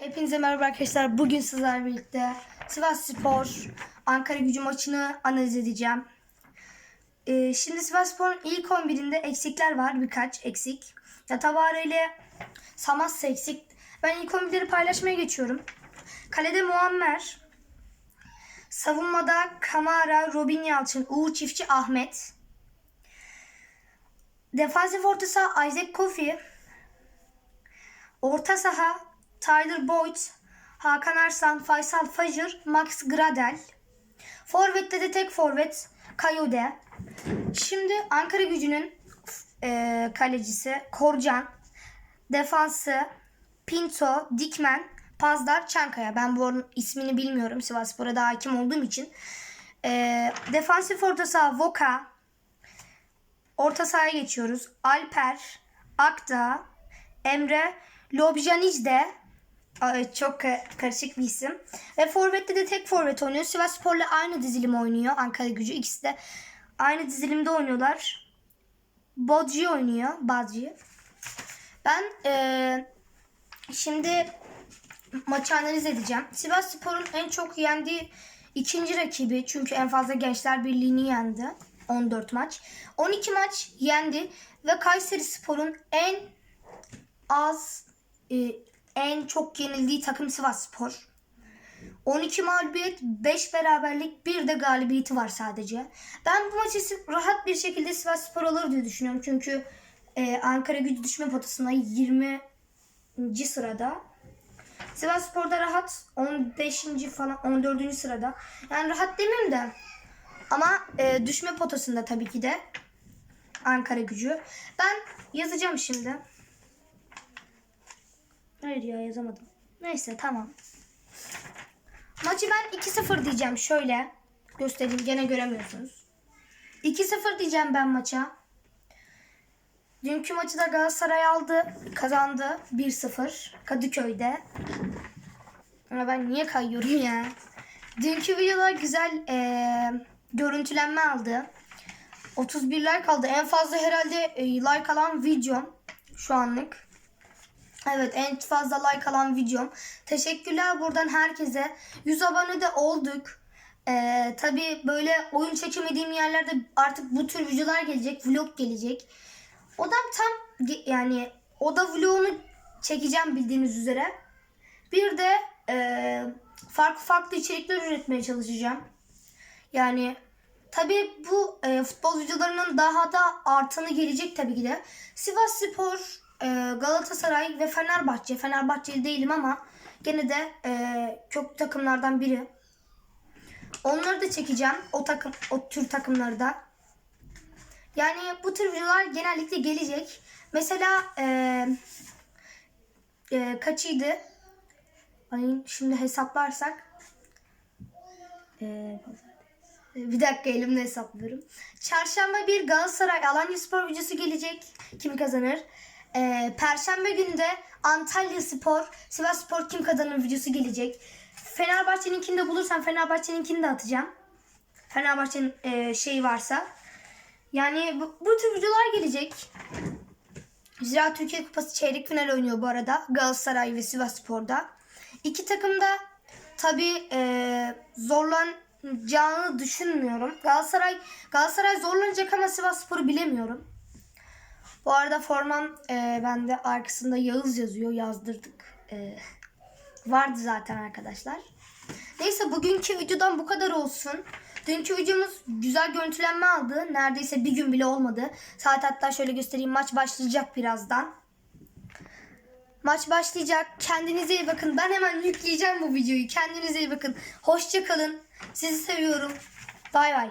Hepinize merhaba arkadaşlar. Bugün sizlerle birlikte Sivas Spor Ankara gücü maçını analiz edeceğim. Ee, şimdi Sivas Spor'un ilk 11'inde eksikler var. Birkaç eksik. Yatavara ile Samas eksik. Ben ilk 11'leri paylaşmaya geçiyorum. Kalede Muammer. Savunmada Kamara, Robin Yalçın, Uğur Çiftçi, Ahmet. Defansif orta saha Isaac Kofi. Orta saha Tyler Boyd, Hakan Arslan, Faysal Fajr, Max Gradel. Forvet'te de tek forvet Kayode. Şimdi Ankara gücünün e, kalecisi Korcan. Defansı Pinto, Dikmen, Pazdar, Çankaya. Ben bu ismini bilmiyorum. Sivasspor'a da hakim olduğum için. E, defansif orta saha Voka. Orta sahaya geçiyoruz. Alper, Akda, Emre, Lobjanizde. Çok ka- karışık bir isim. Ve Forvet'te de tek forvet oynuyor. Sivas Spor'la aynı dizilim oynuyor. Ankara gücü. İkisi de aynı dizilimde oynuyorlar. Bodji oynuyor. Badji. Ben eee, şimdi maçı analiz edeceğim. Sivas Spor'un en çok yendiği ikinci rakibi. Çünkü en fazla Gençler Birliği'ni yendi. 14 maç. 12 maç yendi. Ve Kayseri Spor'un en az e, en çok yenildiği takım Sivas Spor. 12 mağlubiyet, 5 beraberlik, bir de galibiyeti var sadece. Ben bu maçı rahat bir şekilde Sivas Spor alır diye düşünüyorum. Çünkü e, Ankara gücü düşme potasında 20. sırada. Sivas Spor'da rahat 15. falan 14. sırada. Yani rahat demeyeyim de ama e, düşme potasında tabii ki de Ankara gücü. Ben yazacağım şimdi. Hayır ya yazamadım. Neyse tamam. Maçı ben 2-0 diyeceğim. Şöyle göstereyim. Gene göremiyorsunuz. 2-0 diyeceğim ben maça. Dünkü maçı da Galatasaray aldı. Kazandı 1-0 Kadıköy'de. Ama ben niye kayıyorum ya? Dünkü videolar güzel eee, görüntülenme aldı. 31 like aldı. En fazla herhalde e, like alan videom şu anlık. Evet en fazla like alan videom. Teşekkürler buradan herkese. 100 abone de olduk. Ee, Tabi böyle oyun çekemediğim yerlerde artık bu tür videolar gelecek. Vlog gelecek. O da tam yani o da vlogunu çekeceğim bildiğiniz üzere. Bir de e, farklı farklı içerikler üretmeye çalışacağım. Yani tabii bu e, futbol videolarının daha da artanı gelecek tabii ki de. Sivas Spor, e, Galatasaray ve Fenerbahçe. Fenerbahçeli değilim ama gene de e, çok takımlardan biri. Onları da çekeceğim. O takım, o tür takımları da. Yani bu tür videolar genellikle gelecek. Mesela e, e, kaçıydı? Ay, şimdi hesaplarsak. E, bir dakika elimle hesaplıyorum. Çarşamba bir Galatasaray Alanya Spor videosu gelecek. Kim kazanır? Ee, Perşembe günü de Antalya Spor, Sivas Spor kim kazanır videosu gelecek. Fenerbahçe'ninkini de bulursam Fenerbahçe'ninkini de atacağım. Fenerbahçe'nin e, şeyi varsa. Yani bu, bu tür videolar gelecek. Zira Türkiye Kupası çeyrek final oynuyor bu arada. Galatasaray ve Sivas Spor'da. İki takım da tabii e, zorlanacağını düşünmüyorum. Galatasaray Galatasaray zorlanacak ama Sivas Spor'u bilemiyorum. Bu arada formam e, bende arkasında Yağız yazıyor. Yazdırdık. E, vardı zaten arkadaşlar. Neyse bugünkü videodan bu kadar olsun. Dünkü videomuz güzel görüntülenme aldı. Neredeyse bir gün bile olmadı. Saat hatta şöyle göstereyim. Maç başlayacak birazdan. Maç başlayacak. Kendinize iyi bakın. Ben hemen yükleyeceğim bu videoyu. Kendinize iyi bakın. Hoşça kalın. Sizi seviyorum. Bay bay.